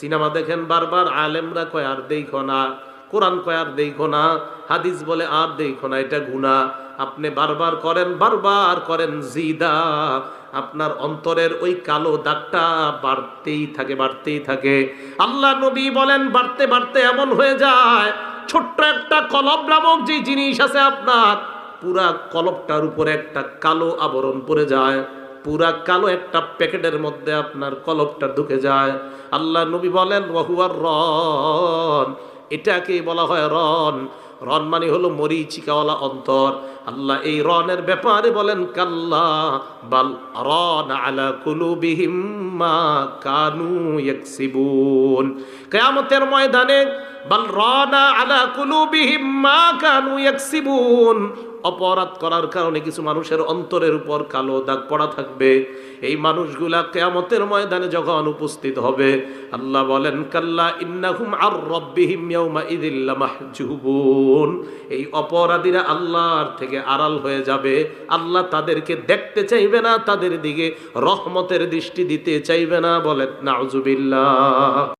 Cinema দেখেন বারবার, আলেমরা কয়, আর দেখো না। কোরআন কয়, আর দেখো না। হাদিস বলে, আর দেখো না। এটা গুনাহ। আপনি বারবার করেন বারবার করেন জিদা। আপনার অন্তরের ওই কালো দাগটা বাড়তেই থাকে বাড়তেই থাকে। আল্লাহ নবী বলেন, বাড়তে বাড়তে এমন হয়ে যায়, ছোট্ট একটা কলম নামক যে জিনিস আছে আপনার, পুরা কলপটার উপরে একটা কালো আবরণ পড়ে যায়। পুরা কালো একটা প্যাকেটের মধ্যে আপনার কলপটা ঢুকে যায়। আল্লাহ নবী বলেন ওয়াহুয়ার রন। এটাকেই বলা হয় রন। রন মানে হলো মরিচিকাওয়ালা অন্তর। আল্লাহ এই রনের ব্যাপারে বলেন, কাল্লা বাল রন আলা কুলুবিহিম মা কানু ইয়াকসিবুন। কিয়ামতের ময়দানে বাল রনা আলা অপরাধ করার কারণে কিছু মানুষের অন্তরের উপর কালো দাগ পড়া থাকবে। এই মানুষগুলা কেয়ামতের ময়দানে যখন উপস্থিত হবে, আল্লাহ বলেন, কাল্লা ইন্নাহুম আর রব্বিহিম ইয়াউমা ইদিল্লা মাহজুবুন এই অপরাধীরা আল্লাহর থেকে আড়াল হয়ে যাবে। আল্লাহ তাদেরকে দেখতে চাইবে না, তাদের দিকে রহমতের দৃষ্টি দিতে চাইবে না বলেন, নাউজুবিল্লাহ।